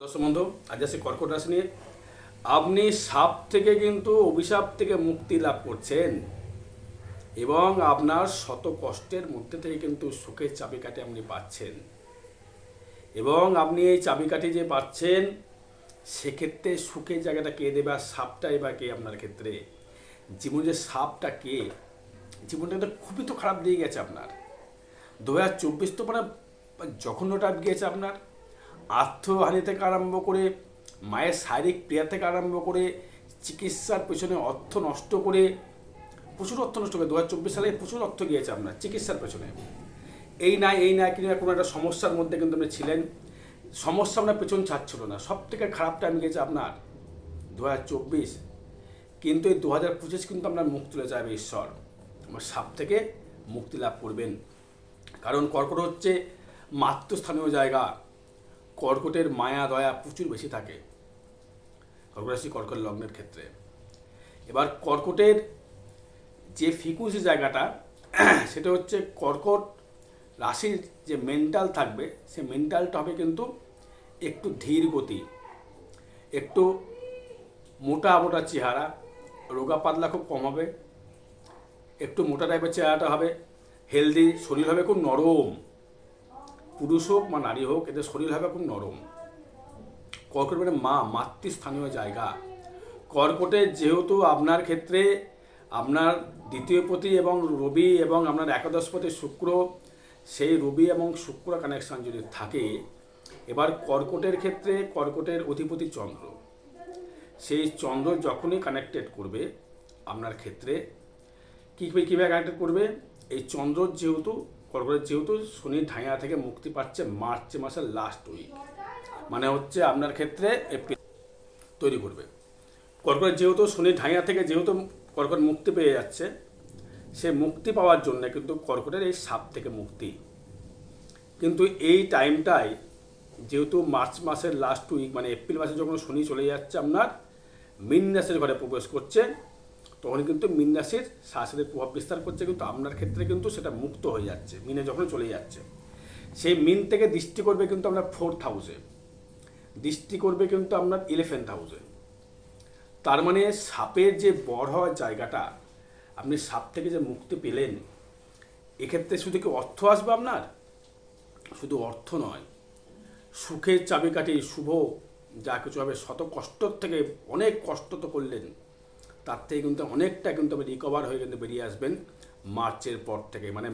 দর্শক বন্ধু, আজ আসি কর্কট রাশি নিয়ে। আপনি সাপ থেকে কিন্তু অভিশাপ থেকে মুক্তি লাভ করছেন এবং আপনার শত কষ্টের মধ্যে থেকে কিন্তু সুখের চাবিকাঠি আপনি পাচ্ছেন। এবং আপনি এই চাবিকাঠি যে পাচ্ছেন, সেক্ষেত্রে সুখের জায়গাটা কে দেবে আর সাপটাই বা কে আপনার ক্ষেত্রে? জীবন যে সাপটা কে? জীবনটা তো খুবই তো খারাপ দিয়ে গেছে আপনার। দু হাজার চব্বিশ তো মানে জঘন্য টাইপ গিয়েছে আপনার। আর্থহানি থেকে আরম্ভ করে, মায়ের শারীরিক ক্রিয়া থেকে আরম্ভ করে, চিকিৎসার পেছনে অর্থ নষ্ট করে, প্রচুর অর্থ নষ্ট করে দু হাজার চব্বিশ সালে প্রচুর অর্থ গিয়েছে আপনার, চিকিৎসার পেছনে। এই না এই না কিনা কোনো একটা সমস্যার মধ্যে কিন্তু আপনি ছিলেন। সমস্যা আপনার পেছন ছাড়ছিল না। সব থেকে খারাপ টাইম গিয়েছে আপনার দু হাজার চব্বিশ। কিন্তু এই দু হাজার পঁচিশ কিন্তু আপনার মুখ তুলে যাবে, ঈশ্বর। আমার সাপ থেকে মুক্তি লাভ করবেন। কারণ কর্কট হচ্ছে মাতৃস্থানীয় জায়গা। কর্কটের মায়া, দয়া প্রচুর বেশি থাকে কর্কট রাশি কর্কট লগ্নের ক্ষেত্রে। এবার কর্কটের যে ফিকুসি জায়গাটা, সেটা হচ্ছে কর্কট রাশির যে মেন্টাল থাকবে, সে মেন্টালটা হবে কিন্তু একটু ধীর গতি, একটু মোটা মোটা চেহারা, রোগা পাতলা খুব কম হবে, একটু মোটা টাইপের চেহারাটা হবে হেলদি শরীর হবে খুব নরম। পুরুষ হোক বা নারী হোক, এদের শরীর হবে খুব নরম। কর্কট মানে মা, মাতৃস্থানীয় জায়গা। কর্কটে যেহেতু আপনার ক্ষেত্রে আপনার দ্বিতীয় পতি এবং রবি এবং আপনার একাদশপতি শুক্র, সেই রবি এবং শুক্র কানেকশন যদি থাকে, এবার কর্কটের ক্ষেত্রে কর্কটের অধিপতি চন্দ্র। সেই চন্দ্র যখনই কানেক্টেড করবে আপনার ক্ষেত্রে কীভাবে কীভাবে কানেক্টেড করবে? এই চন্দ্র যেহেতু কর্কটের যেহেতু শনি ঢাইয়া থেকে মুক্তি পাচ্ছে মার্চ মাসের লাস্ট উইক মানে হচ্ছে আপনার ক্ষেত্রে এপ্রিল তৈরি করবে। কর্কট যেহেতু শনি ঢাইয়া থেকে যেহেতু কর্কট মুক্তি পেয়ে যাচ্ছে, সে মুক্তি পাওয়ার জন্য কিন্তু কর্কটের এই সাপ থেকে মুক্তি। কিন্তু এই টাইমটাই যেহেতু মার্চ মাসের লাস্ট উইক মানে এপ্রিল মাসে যখন শনি চলে যাচ্ছে আপনার, মীন রাশির ঘরে প্রবেশ করছে তখন কিন্তু মীন রাশির শাসনের প্রভাব বিস্তার করছে, কিন্তু আপনার ক্ষেত্রে কিন্তু সেটা মুক্ত হয়ে যাচ্ছে, মিনে যখন চলে যাচ্ছে। সেই মিন থেকে দৃষ্টি করবে কিন্তু আপনার ফোর্থ হাউসে দৃষ্টি করবে কিন্তু আপনার ইলেভেন্থ হাউসে তার মানে সাপের যে বড় হওয়ার জায়গাটা, আপনি সাপ থেকে যে মুক্তি পেলেন, এক্ষেত্রে শুধু কি অর্থ আসবে আপনার? শুধু অর্থ নয়। সুখের চাবিকাঠি, শুভ, যা কিছু হবে, শত কষ্টর থেকে অনেক কষ্ট তো করলেন। তার থেকে কিন্তু অনেকটা কিন্তু রিকভার হয়ে কিন্তু বেরিয়ে আসবেন মার্চের পর থেকে। মানে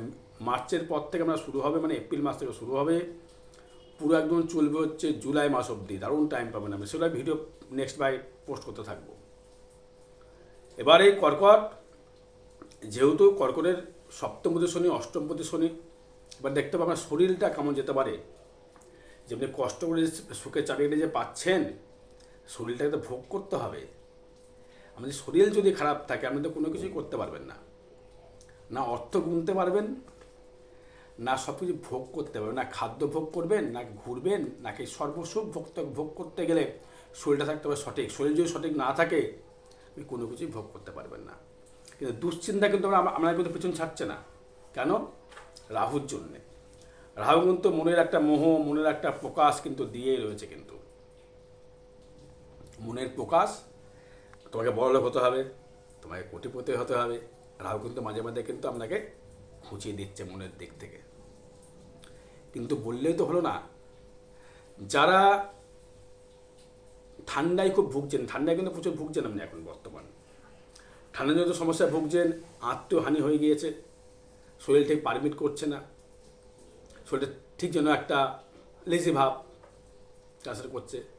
মার্চের পর থেকে আমরা শুরু হবে মানে এপ্রিল মাস থেকে শুরু হবে। পুরো একদম চলবে হচ্ছে জুলাই মাস অবধি। দারুণ টাইম পাবেন আমি সেটা ভিডিও নেক্সট বাই পোস্ট করতে থাকব। এবার কর্কট, যেহেতু কর্কটের সপ্তমপতি শনি, অষ্টমপতি শনি, এবার দেখতে পাবেন শরীরটা কেমন যেতে পারে। যেমনি কষ্ট করে যে সুখের চাকরিটা যে পাচ্ছেন, শরীরটাকে তো ভোগ করতে হবে। আমাদের শরীর যদি খারাপ থাকে, আপনি তো কোনো কিছুই করতে পারবেন না। না অর্থ গুনতে পারবেন, না সব কিছু ভোগ করতে পারবেন। না খাদ্য ভোগ করবেন, না ঘুরবেন নাকি সর্বসুখ ভোগ ভোগ করতে গেলে শরীরটা থাকতে হবে সঠিক। শরীর যদি সঠিক না থাকে, আপনি কোনো কিছুই ভোগ করতে পারবেন না। কিন্তু দুশ্চিন্তা কিন্তু আমরা আমরা কিন্তু পিছন ছাড়ছে না। কেন? রাহুর জন্যে। রাহু কিন্তু মনের একটা মোহ, মনের একটা প্রকাশ কিন্তু দিয়েই রয়েছে কিন্তু। মনের প্রকাশ তোমাকে বড়লোক হতে হবে, তোমাকে কোটিপতি হতে হবে। রাহু কিন্তু মাঝে মাঝে কিন্তু আপনাকে খুঁচিয়ে দিচ্ছে মনের দিক থেকে। কিন্তু বললেই তো হলো না। যারা ঠান্ডায় খুব ভুগছেন, ঠান্ডায় কিন্তু প্রচুর ভুগছেন আপনি এখন বর্তমান। ঠান্ডাজনিত সমস্যায় ভুগছেন, আত্মহানি হয়ে গিয়েছে, শরীর ঠিক পারমিট করছে না শরীরটা ঠিক যেন একটা লেজি ভাব চাষের করছে।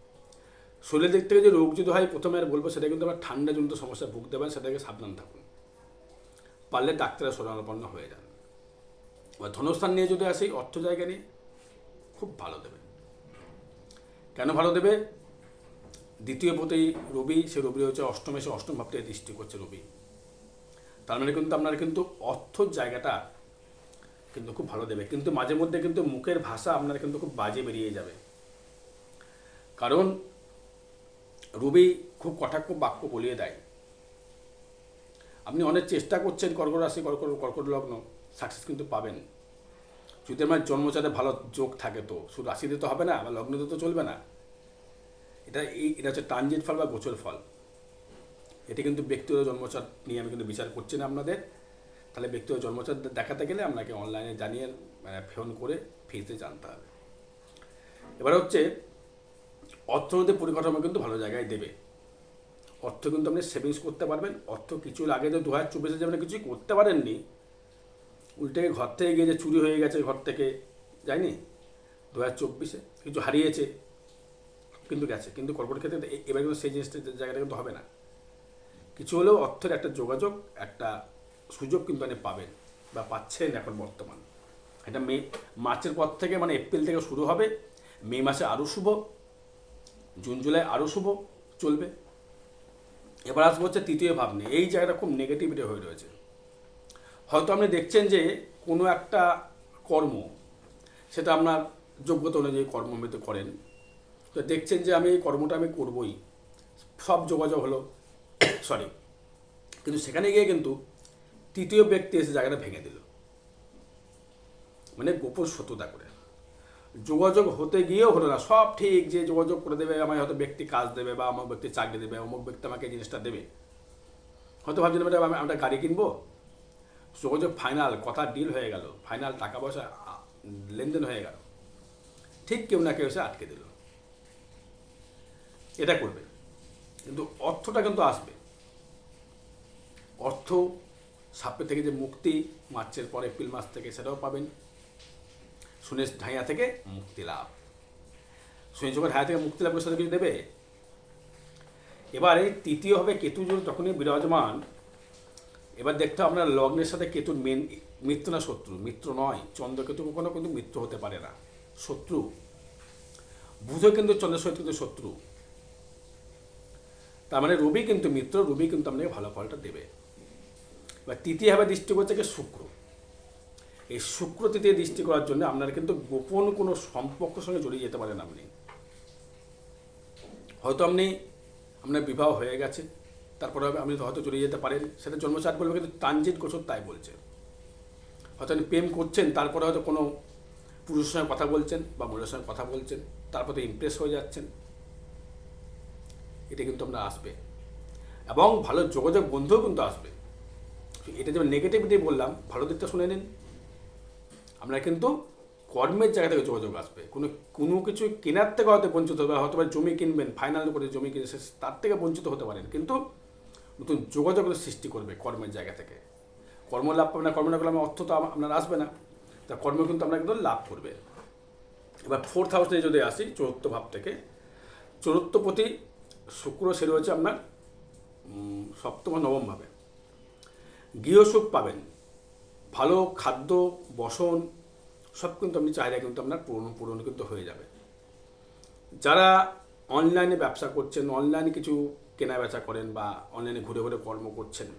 শরীরের দিক থেকে যে রোগ যদি হয়, প্রথমে আর বলব সেটা কিন্তু আবার ঠান্ডাজনিত সমস্যা ভুগতে পারেন, সেটাকে সাবধান থাকুন। পারলে ডাক্তারের শরণাপন্ন হয়ে যান। এবার ধনস্থান নিয়ে যদি আসি, অর্থ জায়গা নিয়ে, খুব ভালো দেবে। কেন ভালো দেবে? দ্বিতীয় পতি রবি, সে রবি হচ্ছে অষ্টমে, সে অষ্টম ভাবতে দৃষ্টি করছে রবি। তার মানে কিন্তু আপনার কিন্তু অর্থর জায়গাটা কিন্তু খুব ভালো দেবে। কিন্তু মাঝে মধ্যে কিন্তু মুখের ভাষা আপনার কিন্তু খুব বাজে বেরিয়ে যাবে। কারণ রবি খুব কটাক্ষ বাক্য বলিয়ে দেয়। আপনি অনেক চেষ্টা করছেন কর্কট রাশি, কর্কট কর্কট লগ্ন সাকসেস কিন্তু পাবেন। যদি আমার জন্মচারে ভালো যোগ থাকে তো, শুধু রাশিতে তো হবে না বা লগ্নতে তো চলবে না। এটা এই, এটা হচ্ছে ট্রানজিট ফল বা গোচর ফল। এটি কিন্তু ব্যক্তিগত জন্মচার নিয়ে আমি কিন্তু বিচার করছি না আপনাদের। তাহলে ব্যক্তিগত জন্মচার দেখাতে গেলে আপনাকে অনলাইনে জানিয়ে মানে ফোন করে ফিতে জানতে হবে। এবার হচ্ছে অর্থনৈতিক পরিকাঠামো কিন্তু ভালো জায়গায় দেবে। অর্থ কিন্তু আপনি সেভিংস করতে পারবেন। অর্থ কিছু আগে যে দু হাজার চব্বিশে যেমন কিছুই করতে পারেননি। উল্টে ঘর থেকে গিয়ে যে চুরি হয়ে গেছে ঘর থেকে, যায়নি? দু হাজার চব্বিশে কিছু হারিয়েছে, কিন্তু গেছে। কিন্তু কর্পোরেট ক্ষেত্রে এবার কিন্তু সেই জিনিসটা জায়গাটা কিন্তু হবে না। কিছু হলেও অর্থের একটা যোগাযোগ, একটা সুযোগ কিন্তু আপনি পাবেন বা পাচ্ছেন এখন বর্তমান। এটা মে, মার্চের পর থেকে মানে এপ্রিল থেকে শুরু হবে। মে মাসে আরও শুভ। জুন, জুলাই আরও শুভ, চলবে। এবার আসব হচ্ছে তৃতীয় ভাব নিয়ে। এই জায়গাটা খুব নেগেটিভিটি হয়ে রয়েছে। হয়তো আপনি দেখছেন যে কোনো একটা কর্ম, সেটা আপনার যোগ্যতা অনুযায়ী কর্ম করেন। তো দেখছেন যে আমি এই কর্মটা আমি করবই। সব যোগাযোগ হলো সরি কিন্তু সেখানে গিয়ে কিন্তু তৃতীয় ব্যক্তি এসে জায়গাটা ভেঙে দিল। মানে গোপন সত্যতা করে। যোগাযোগ হতে গিয়েও হলো না। সব ঠিক যে যোগাযোগ করে দেবে, আমায় হয়তো ব্যক্তি কাজ দেবে বা আমার ব্যক্তি চাকরি দেবে, অমুক ব্যক্তি আমাকে জিনিসটা দেবে। হয়তো ভাবছিলাম এটা আমি একটা গাড়ি কিনবো। যোগাযোগ ফাইনাল কথা ডিল হয়ে গেল। ফাইনাল টাকা পয়সা লেনদেন হয়ে গেল। ঠিক কেউ না কেউ এসে আটকে দিল। এটা করবে। কিন্তু অর্থটা কিন্তু আসবে। অর্থ সাপে থেকে যে মুক্তি, মার্চের পর এপ্রিল মাস থেকে সেটাও পাবেন। সুনেশ ঢাইয়া থেকে মুক্তি লাভ। সুনেশ যখন ঢাইয়া থেকে মুক্তি লাভ সেটা কিছু দেবে, এবার এই তৃতীয় হবে কেতু যদি তখনই বিরাজমান, এবার দেখতে হবে আপনার লগ্নের সাথে কেতুর মেন মিত্র না শত্রু। মিত্র নয়, চন্দ্রকেতু কখনো কিন্তু মিত্র হতে পারে না। শত্রু। বুধ কিন্তু চন্দ্রের সহিত কিন্তু শত্রু। তার মানে রবি কিন্তু মিত্র, রবি কিন্তু আপনাকে ভালো ফলটা দেবে। এবার তৃতীয়ভাবে দৃষ্টি করছে শুক্র। এই শুক্রতিতে দৃষ্টি করার জন্য আপনার কিন্তু গোপন কোনো সম্পর্কের সঙ্গে জড়িয়ে যেতে পারেন আপনি। হয়তো আপনি, আপনার বিবাহ হয়ে গেছে, তারপরে আপনি হয়তো জড়িয়ে যেতে পারেন, সেটা জন্মচাট বলবে কিন্তু ট্রানজিট গোচর তাই বলছে। হয়তো আপনি প্রেম করছেন, তারপরে হয়তো কোনো পুরুষের সঙ্গে কথা বলছেন বা মহিলার সঙ্গে কথা বলছেন, তারপরে ইমপ্রেস হয়ে যাচ্ছেন। এটা কিন্তু আপনার আসবে। এবং ভালো যোগাযোগ বন্ধুও কিন্তু আসবে। এটা যেমন নেগেটিভিটি বললাম, ভালো দিকটা শুনে নিন। আমরা কিন্তু কর্মের জায়গা থেকে যোগাযোগ আসবে। কোনো কোনো কিছু কেনার থেকে হয়তো বঞ্চিত হবে, হয়তো বা জমি কিনবেন ফাইনাল করে জমি কিনে তার থেকে বঞ্চিত হতে পারেন। কিন্তু নতুন যোগাযোগের সৃষ্টি করবে কর্মের জায়গা থেকে। কর্ম লাভ পাবে না, কর্ম না করলে আমার অর্থ তো আপনার আসবে না। তা কর্ম কিন্তু আপনার কিন্তু লাভ করবে। এবার ফোর্থ হাউসে যদি আসি, চতুর্থ ভাব থেকে চতুর্থপতি শুক্র সে রয়েছে আপনার সপ্তম, নবম ভাবে। গৃহসুখ পাবেন। ভালো খাদ্য, বসন, সব কিন্তু আপনি চাহিদা কিন্তু আপনার পূরণ পূরণ কিন্তু হয়ে যাবে। যারা অনলাইনে ব্যবসা করছেন অনলাইনে কিছু কেনা বেচা করেন বা অনলাইনে ঘুরে ঘুরে কর্ম করছেন,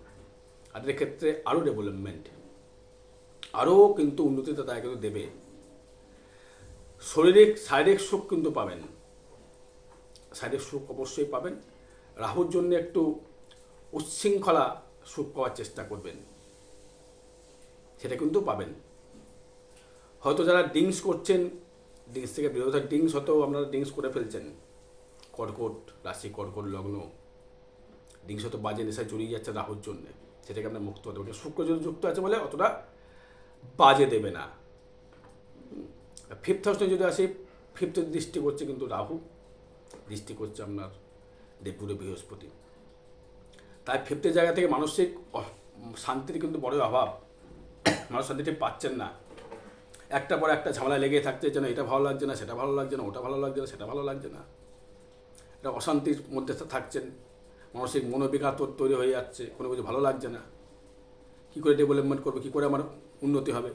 তাদের ক্ষেত্রে আরও ডেভেলপমেন্ট আরও কিন্তু উন্নতিতে তারা কিন্তু দেবে। শরীরিক, শারীরিক সুখ কিন্তু পাবেন। শারীরিক সুখ অবশ্যই পাবেন। রাহুর জন্য একটু উচ্ছৃঙ্খলা সুখ পাওয়ার চেষ্টা করবেন। সেটা কিন্তু পাবেন। হয়তো যারা ড্রিঙ্কস করছেন ড্রিঙ্কস থেকে বিরত ড্রিঙ্কস হয়তো আপনারা ড্রিঙ্কস করে ফেলছেন। কর্কট, রাশি, কর্কট লগ্ন। ড্রিঙ্কস হয়তো বাজে নেশায় জড়িয়ে যাচ্ছে রাহুর জন্যে। সেটাকে আপনার মুক্ত হতে পারবেন শুক্র যদি যুক্ত আছে বলে অতটা বাজে দেবে না। ফিফথ হাউসে যদি আসি ফিফথ দৃষ্টি করছে কিন্তু রাহু। দৃষ্টি করছে আপনার দেবপুরে বৃহস্পতি। তাই ফিফথের জায়গা থেকে মানসিক শান্তির কিন্তু বড় অভাব। মানুষ শান্তিটি পাচ্ছেন না। একটা পর একটা ঝামেলা লেগে থাকছে যেন এটা ভালো লাগছে না, সেটা ভালো লাগছে না, ওটা ভালো লাগছে না, সেটা ভালো লাগছে না। এটা অশান্তির মধ্যে থাকছেন। মানসিক মনোবিঘাত তৈরি হয়ে যাচ্ছে, কোনো কিছু ভালো লাগছে না। কী করে ডেভেলপমেন্ট করব, কী করে আমার উন্নতি হবে?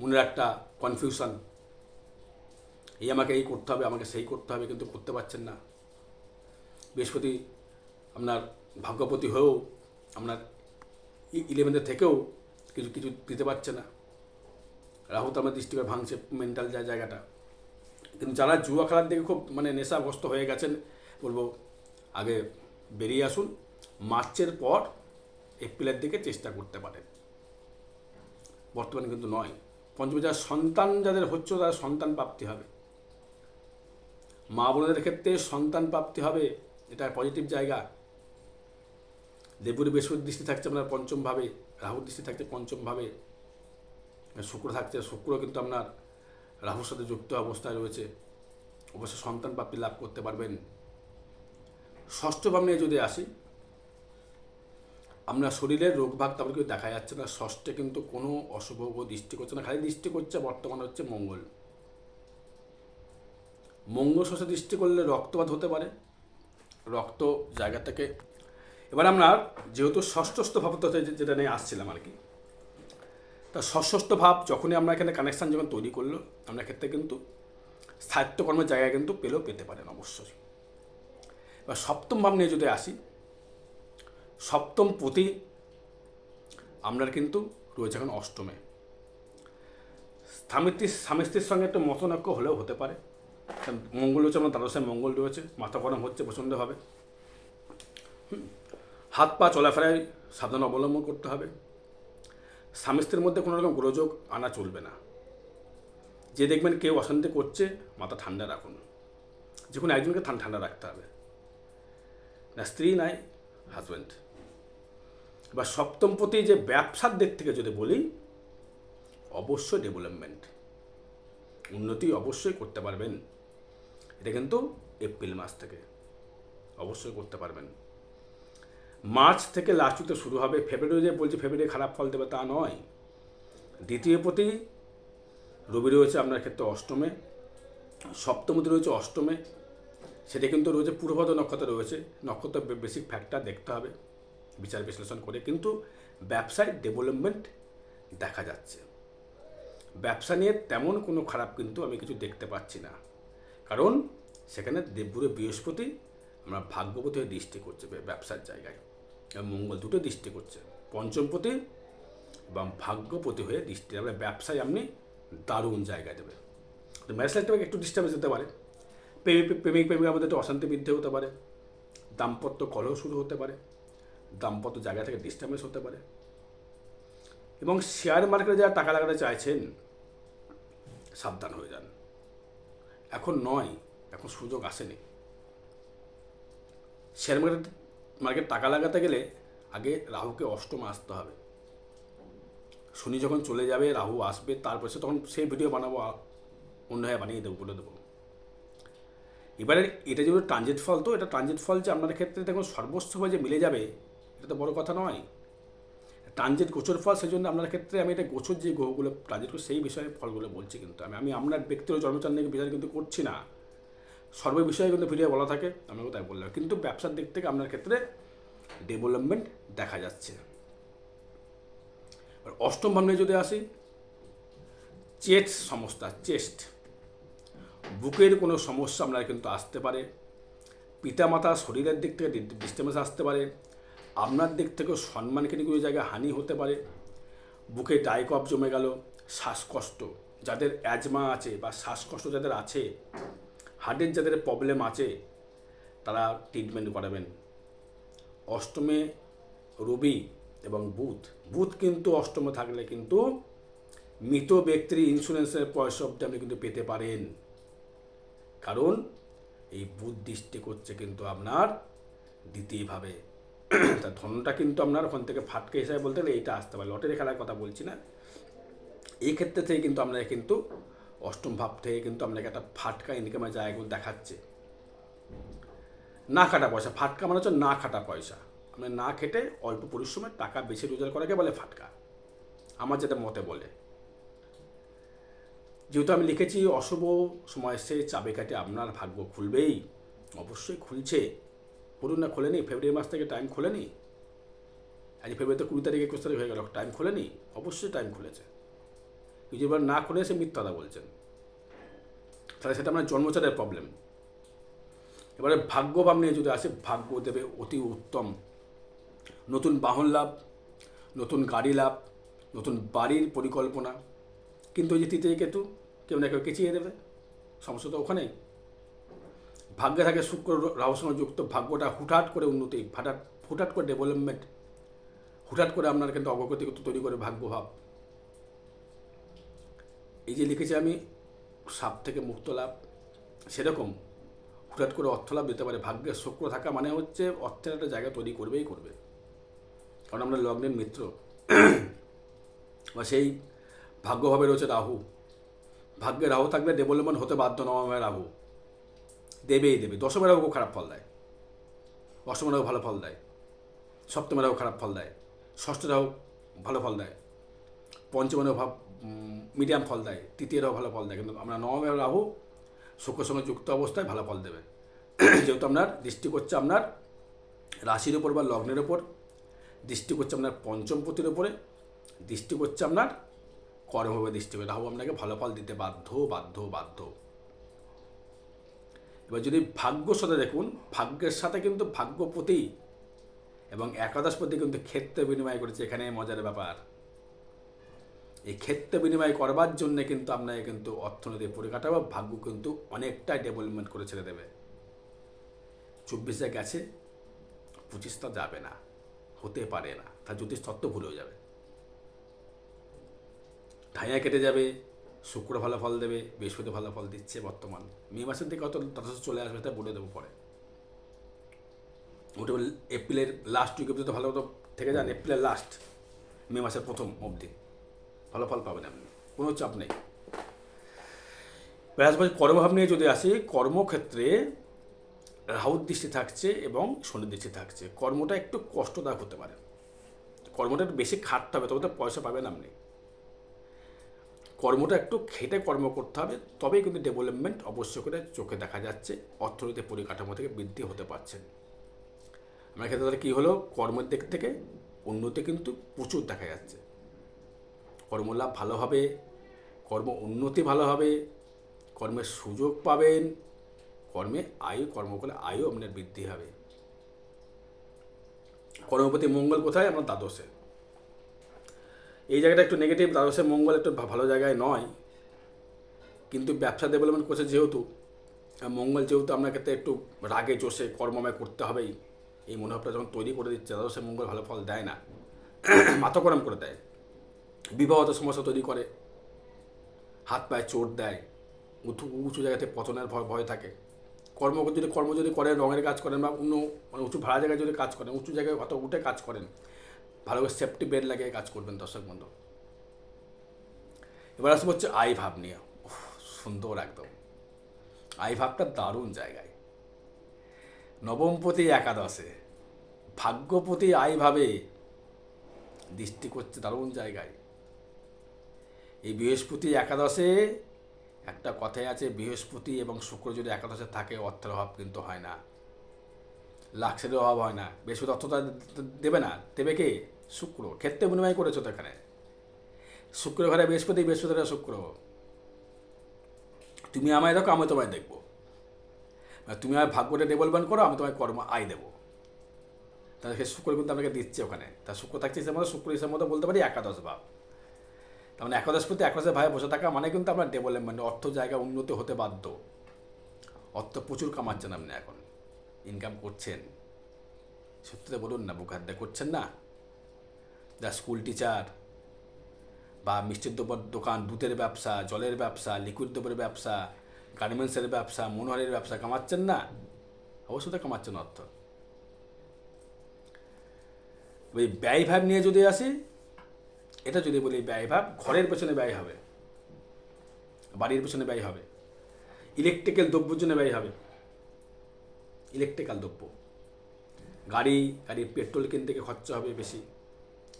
মনের একটা কনফিউশন এই আমাকে এই করতে হবে, আমাকে সেই করতে হবে, কিন্তু করতে পারছেন না। বৃহস্পতি আপনার ভাগ্যপতি হয়েও আপনার ইলেভেন্থের থেকেও কিছু কিছু দিতে পারছে না। রাহু তো আমার দৃষ্টিকোণ ভাঙছে মেন্টাল যা জায়গাটা। কিন্তু যারা জুয়া খেলার দিকে খুব মানে নেশাগ্রস্ত হয়ে গেছেন, বলব আগে বেরিয়ে আসুন, মার্চের পর এপ্রিলের দিকে চেষ্টা করতে পারেন। বর্তমানে কিন্তু নয়। পঞ্চম যারা সন্তান যাদের হচ্ছে তারা সন্তান প্রাপ্তি হবে। মা বোনদের ক্ষেত্রে সন্তান প্রাপ্তি হবে, এটা পজিটিভ জায়গা। দেবগুরু বৃহস্পতির দৃষ্টি থাকছে আপনার পঞ্চমভাবে রাহুর দৃষ্টি থাকছে পঞ্চমভাবে শুক্র থাকছে, শুক্র কিন্তু আপনার রাহুর সাথে যুক্ত অবস্থায় রয়েছে। অবশ্যই সন্তান প্রাপ্তি লাভ করতে পারবেন। ষষ্ঠ নিয়ে যদি আসি, আপনার শরীরের রোগ ভাগ তেমন কেউ দেখা যাচ্ছে না। ষষ্ঠে কিন্তু কোনো অশুভ দৃষ্টি করছে না, খালি দৃষ্টি করছে, বর্তমান হচ্ছে মঙ্গল। মঙ্গল ষষ্ঠে দৃষ্টি করলে রক্তপাত হতে পারে। রক্ত জায়গা থেকে এবার আমরা যেহেতু ষষ্ঠস্থ ভাব যেটা নিয়ে আসছিলাম আর কি। তা ষষ্ঠ ভাব যখনই আমরা এখানে কানেকশান যখন তৈরি করল, আমরা ক্ষেত্রে কিন্তু স্থায়িত্ব কর্মের জায়গায় কিন্তু পেলেও পেতে পারেন অবশ্যই। এবার সপ্তম ভাব নিয়ে যদি আসি, সপ্তম পতি আপনার কিন্তু রয়েছে এখন অষ্টমে। স্বামী স্বামী স্ত্রীর সঙ্গে একটু মতনৈক্য হলেও হতে পারে। মঙ্গল হচ্ছে আমার দ্বাদশে মঙ্গল রয়েছে, মাথা গরম হচ্ছে প্রচণ্ডভাবে। হুম। হাত পা চলাফেরায় সাবধান অবলম্বন করতে হবে। স্বামী স্ত্রীর মধ্যে কোনো রকম গোলযোগ আনা চলবে না। যে দেখবেন কেউ অশান্তি করছে, মাথা ঠান্ডা রাখুন। যে কোনো একজনকে ঠান্ডা রাখতে হবে। না স্ত্রী নাই হাজব্যান্ড বা সপ্তম প্রতি যে ব্যবসার দিক থেকে যদি বলি, অবশ্যই ডেভেলপমেন্ট উন্নতি অবশ্যই করতে পারবেন। এটা কিন্তু এপ্রিল মাস থেকে। অবশ্যই করতে পারবেন। মার্চ থেকে লাস্ট উইকতে শুরু হবে। ফেব্রুয়ারি যে বলছে ফেব্রুয়ারি খারাপ ফল দেবে তা নয়। দ্বিতীয় প্রতি রবি রয়েছে আপনার ক্ষেত্রে অষ্টমে। সপ্তমতে রয়েছে অষ্টমে। সেটা কিন্তু রয়েছে পূর্বভাদ নক্ষত্র রয়েছে। নক্ষত্র বেসিক ফ্যাক্টর দেখতে হবে। বিচার বিশ্লেষণ করে। কিন্তু ব্যবসায় ডেভেলপমেন্ট দেখা যাচ্ছে। ব্যবসা নিয়ে তেমন কোনো খারাপ কিন্তু আমি কিছু দেখতে পাচ্ছি না। কারণ সেখানে দেবগুরু বৃহস্পতি আমরা ভাগ্যবতী দৃষ্টি করছে ব্যবসার জায়গায়। মঙ্গল দুটো দৃষ্টি করছে। পঞ্চমপতি এবং ভাগ্যপতি হয়ে দৃষ্টি আমরা ব্যবসায় আপনি দারুণ জায়গায় দেবে। তো ম্যারেজ লাইফটা একটু ডিস্টার্বেন্স হতে পারে। প্রেমিক প্রেমিক প্রেমিকার মধ্যে একটু অশান্তি বৃদ্ধি হতে পারে। দাম্পত্য কলহ শুরু হতে পারে। দাম্পত্য জায়গা থেকে ডিস্টার্বেন্স হতে পারে। এবং শেয়ার মার্কেটে যারা টাকা লাগাতে চাইছেন, সাবধান হয়ে যান। এখন নয়, এখন সুযোগ আসেনি। শেয়ার মার্কেট মার্কেট টাকা লাগাতে গেলে আগে রাহুকে অষ্টম আসতে হবে। শনি যখন চলে যাবে, রাহু আসবে তারপর সে তখন সেই ভিডিও বানাবো, আ- অন্য হয়ে বানিয়ে দেবো, বলে দেবো। এবারে এটা যেগুলো ট্রানজিট ফল তো এটা ট্রানজিট ফল যে আপনাদের ক্ষেত্রে দেখুন সর্বস্বভাবে যে মিলে যাবে, এটা তো বড় কথা নয়। ট্রানজিট গোচর ফল সেই জন্য আপনার ক্ষেত্রে আমি এটা গোচর যে গ্রহগুলো ট্রানজিট সেই বিষয়ে ফলগুলো বলছি কিন্তু আমি। আমি আপনার ব্যক্তিগত জন্মচন্দ্রের বিচার কিন্তু করছি না। সর্ব বিষয়ে কিন্তু ভিডিও বলা থাকে আমাকে তাই বললাম কিন্তু ব্যবসার দিক থেকে আপনার ক্ষেত্রে ডেভেলপমেন্ট দেখা যাচ্ছে। অষ্টম ভাবনে যদি আসি, চেস্ট সমস্যা, চেস্ট। বুকের কোনো সমস্যা আপনার কিন্তু আসতে পারে, পিতামাতা শরীরের দিক থেকে ডিস্টার্বেন্স আসতে পারে, আপনার দিক থেকেও সম্মানকে নিয়ে কোনো জায়গায় হানি হতে পারে, বুকে ডাইকপ জমে গেল, শ্বাসকষ্ট, যাদের অ্যাজমা আছে বা শ্বাসকষ্ট যাদের আছে হার্টের যাদের প্রবলেম আছে, তারা ট্রিটমেন্ট করাবেন। অষ্টমে রবি এবং বুধ। বুধ কিন্তু অষ্টমে থাকলে কিন্তু মৃত ব্যক্তির ইন্স্যুরেন্সের পয়সা অব্দি আপনি কিন্তু পেতে পারেন। কারণ এই বুধ দৃষ্টি করছে কিন্তু আপনার দ্বিতীয়ভাবে তা ধনটা কিন্তু আপনার ওখান থেকে ফাটকে হিসাবে বলতে গেলে এইটা আসতে পারে। লটারি খেলার কথা বলছি না। এই ক্ষেত্রে থেকে কিন্তু আপনাকে কিন্তু অষ্টম ভাব থেকে কিন্তু আপনাকে একটা ফাটকা ইনকামের জায়গাগুলো দেখাচ্ছে। না খাটা পয়সা, ফাটকা মানে হচ্ছে না খাটা পয়সা। মানে না খেটে অল্প পরিশ্রমে টাকা বেশি রোজগার করাকে বলে ফাটকা। আমার যেটা মতে বলে। যেহেতু আমি লিখেছি, অশুভ সময় সে চাবি কাটে আপনার ভাগ্য খুলবেই। অবশ্যই খুলছে। বলুন না খোলেনি ফেব্রুয়ারি মাস থেকে টাইম খোলেনি? আজ ফেব্রুয়ারিতে কুড়ি তারিখ, একুশ তারিখ হয়ে গেল টাইম খোলেনি? অবশ্যই টাইম খুলেছে। এবার না খুলে সে মিথ্যা বলছেন। তাহলে সেটা আপনার জন্মচারের প্রবলেম এবারে ভাগ্যবান নিয়ে যদি আসে, ভাগ্য দেবে অতি উত্তম। নতুন বাহন লাভ, নতুন গাড়ি লাভ, নতুন বাড়ির পরিকল্পনা। কিন্তু ওই যে তৃতীয় কেতু, কেউ না কেউ কেচিয়ে দেবে। সমস্যা তো ওখানেই। ভাগ্যে থাকে শুক্র রাহুর যুক্ত, ভাগ্যটা হুটহাট করে উন্নতি, হঠাৎ, হুটহাট করে ডেভেলপমেন্ট হুটহাট করে আপনার কিন্তু অগ্রগতি তৈরি করে ভাগ্যভাব এই যে লিখেছি আমি সাপ থেকে মুক্ত লাভ। সেরকম হুটহাট করে অর্থ লাভ দিতে পারে। ভাগ্যে শুক্র থাকা মানে হচ্ছে অর্থের একটা জায়গা তৈরি করবেই করবে। কারণ আমরা লগ্নের মিত্র। বা সেই ভাগ্যভাবে রয়েছে রাহু। ভাগ্যে রাহু থাকলে ডেভেলপমেন্ট হতে বাধ্য নবমে রাহু। দেবেই দেবে। দশমের রাহু খারাপ ফল দেয়। অষ্টমের রাহু ভালো ফল দেয়। সপ্তমের রাহু খারাপ ফল দেয়। ষষ্ঠ রাহু ভালো ফল দেয়। পঞ্চমের ভাব মিডিয়াম ফল দেয় তৃতীয়রাও ভালো ফল দেয়, কিন্তু আমরা নবমের রাহু শুক্রের সঙ্গে যুক্ত অবস্থায় ভালো ফল দেবে। যেহেতু আপনার দৃষ্টি করছে আপনার রাশির ওপর বা লগ্নের ওপর দৃষ্টি করছে আপনার পঞ্চম পতির ওপরে দৃষ্টি করছে আপনার কর্মভাবে দৃষ্টি করে। রাহু আপনাকে ভালো ফল দিতে বাধ্য বাধ্য বাধ্য। এবার যদি ভাগ্যর সাথে দেখুন, ভাগ্যের সাথে কিন্তু ভাগ্যপতি এবং একাদশপতি কিন্তু ক্ষেত্রে বিনিময় করেছে এখানে মজার ব্যাপার। এই ক্ষেত্র বিনিময় করবার জন্য কিন্তু আপনাকে কিন্তু অর্থনৈতিক পরিকাঠামো ভাগ্য কিন্তু অনেকটাই ডেভেলপমেন্ট করে ছেড়ে দেবে। চব্বিশে গেছে, পঁচিশটা যাবে না, হতে পারে না তার জ্যোতিষ তত্ত্ব ভুল হয়ে যাবে। ঢাইয়া কেটে যাবে, শুক্র ভালো ফল দেবে, বৃহস্পতি ভালো ফল দিচ্ছে বর্তমান। মে মাসের দিকে হয়তো দ্বাদশ চলে আসবে তা বলে দেবো পরে। ওটা এপ্রিলের লাস্ট উইক অব্দি তো ভালো থেকে যান, এপ্রিলের লাস্ট মে মাসের প্রথম অবধি। ভালো ফল পাবেন আপনি, কোনো চাপ নেই। বৃহস্পতি কর্মভাব নিয়ে যদি আসি, কর্মক্ষেত্রে রাহুর দৃষ্টি থাকছে এবং শনির দৃষ্টি থাকছে। কর্মটা একটু কষ্টদায়ক হতে পারে। কর্মটা একটু বেশি খাটতে হবে তবে তো পয়সা পাবেন আপনি। কর্মটা একটু খেটে কর্ম করতে হবে, তবেই কিন্তু ডেভেলপমেন্ট অবশ্যই করে চোখে দেখা যাচ্ছে, অর্থনৈতিক পরিকাঠামো থেকে বৃদ্ধি হতে পারছেন আমার ক্ষেত্রে তাহলে কী হলো? কর্মের দিক থেকে উন্নতি কিন্তু প্রচুর দেখা যাচ্ছে। কর্মলাভ ভালো হবে, কর্ম উন্নতি ভালো হবে, কর্মের সুযোগ পাবেন, কর্মে আয়ু কর্ম করলে আয়ু আপনার বৃদ্ধি হবে। কর্মপতি মঙ্গল কোথায়? আমার দ্বাদশে। এই জায়গাটা একটু নেগেটিভ দ্বাদশে মঙ্গল একটু ভালো জায়গায় নয়। কিন্তু ব্যবসা ডেভেলপমেন্ট করছে যেহেতু মঙ্গল যেহেতু আপনার ক্ষেত্রে একটু রাগে চষে কর্মময় করতে হবেই। এই মনোভাবটা যখন তৈরি করে দিচ্ছে, দ্বাদশে মঙ্গল ভালো ফল দেয় না। মাথা গরম করে দেয়। বিবাহত সমস্যা তৈরি করে। হাত পায়ে চোট দেয়, উঁচু উঁচু জায়গাতে পতনের ভয় ভয় থাকে। কর্ম যদি কর্ম যদি করেন, রঙের কাজ করেন বা অন্য মানে উঁচু ভাড়া জায়গায় যদি কাজ করেন, উঁচু জায়গায় অত উঠে কাজ করেন, ভালো করে সেফটি বেড লাগিয়ে কাজ করবেন দর্শক বন্ধু। এবার আসব হচ্ছে আই ভাব নিয়ে। সুন্দর একদম। আই ভাবটা দারুণ জায়গায়। নবমপতি একাদশে। ভাগ্যপতি আই ভাবে দৃষ্টি করছে দারুণ জায়গায়। এই বৃহস্পতি একাদশে একটা কথাই আছে, বৃহস্পতি এবং শুক্র যদি একাদশে থাকে, অর্থের অভাব কিন্তু হয় না। লাক্সের অভাব হয় না। বৃহস্পতি অর্থটা দেবে না। দেবে কে? শুক্র। ক্ষেত্রে বিনিময় করেছ তো এখানে। শুক্র ঘরে বৃহস্পতি বৃহস্পতি শুক্র। তুমি আমায় দেখো, আমি তোমায় দেখব। তুমি আমার ভাগ্যটা ডেভেলপমেন্ট করো, আমি তোমায় কর্ম আয় দেবো। তাহলে সে শুক্র কিন্তু আমাকে দিচ্ছে ওখানে। তা শুক্র থাকছে হিসেবে মতো, শুক্র হিসেবে মতো বলতে পারি একাদশ ভাব। তার মানে একাদশ প্রতি একাদশে ভাই বসে থাকা মানে কিন্তু আপনার ডেভেলপমেন্ট অর্থ জায়গা উন্নতি হতে বাধ্য। অর্থ প্রচুর কামাচ্ছেন আপনি এখন ইনকাম করছেন। সত্যিটা বলুন না, বুক হাতে করছেন না? যা স্কুল টিচার বা মিষ্টির দ্রব্যর দোকান, দুধের ব্যবসা, জলের ব্যবসা লিকুইড দ্রব্যের ব্যবসা গার্মেন্টসের ব্যবসা, মনোহারের ব্যবসা কামাচ্ছেন না? অবশ্যই তো কামাচ্ছেন অর্থ। ওই ব্যয়ভাব নিয়ে যদি আসি এটা যদি বলি ব্যয়ভাব ঘরের পেছনে ব্যয় হবে, বাড়ির পেছনে ব্যয় হবে ইলেকট্রিক্যাল দ্রব্যের জন্য ব্যয় হবে ইলেকট্রিক্যাল দ্রব্য। গাড়ি, গাড়ির পেট্রোল কিনতে গিয়ে খরচা হবে বেশি,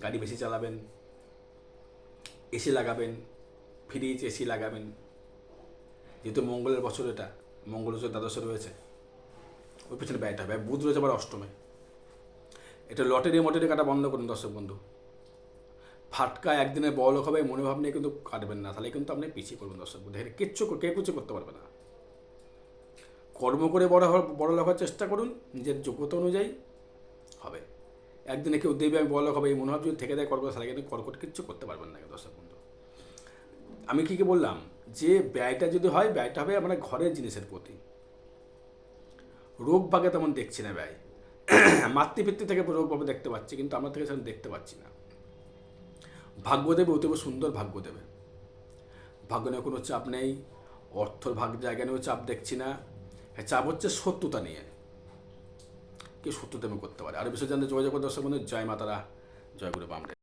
গাড়ি বেশি চালাবেন এসি লাগাবেন ফ্রিজ এসি লাগাবেন। যেহেতু মঙ্গলের বছর এটা, মঙ্গল বছর দ্বাদশে রয়েছে, ওই পেছনে ব্যয়টা হবে। বুধ রয়েছে আবার অষ্টমে। এটা লটারি মটারি কাটা বন্ধ করুন দর্শক বন্ধু। ফাটকা একদিনে বড় লোক হবে এই মনোভাব নিয়ে কিন্তু কাটবেন না। তাহলে কিন্তু আপনি পিছিয়ে করবেন দর্শক বন্ধু এখানে কিচ্ছু কে কিছু করতে পারবে না। কর্ম করে বড় হওয়ার, বড় লোক হওয়ার চেষ্টা করুন, নিজের যোগ্যতা অনুযায়ী হবে। একদিনে কেউ দেবে, আমি বড় হবে, এই মনোভাব যদি থেকে দেয় কর্কট তাহলে কিন্তু কর্কট কিচ্ছু করতে পারবেন না, দর্শক বন্ধু। আমি কী কী বললাম? যে ব্যয়টা যদি হয়, ব্যয়টা হবে আমরা ঘরের জিনিসের প্রতি। রোগ বাগে তেমন দেখছি না ব্যয়। মাতৃভিত্তি থেকে রোগ বাগে দেখতে পাচ্ছি, কিন্তু আমরা থেকে সেখানে দেখতে পাচ্ছি না। ভাগ্য দেবে, অতীব সুন্দর ভাগ্য দেবে। ভাগ্য নিয়ে কোনো চাপ নেই, অর্থর ভাগ, জায়গা নিয়েও চাপ দেখছি না। হ্যাঁ চাপ হচ্ছে সত্যতা নিয়ে। কেউ সত্যতা আমি করতে পারে। আরও বিষয় জানতে যোগাযোগ করতে দর্শক জয় মাতারা, জয় গুরু বামদেব।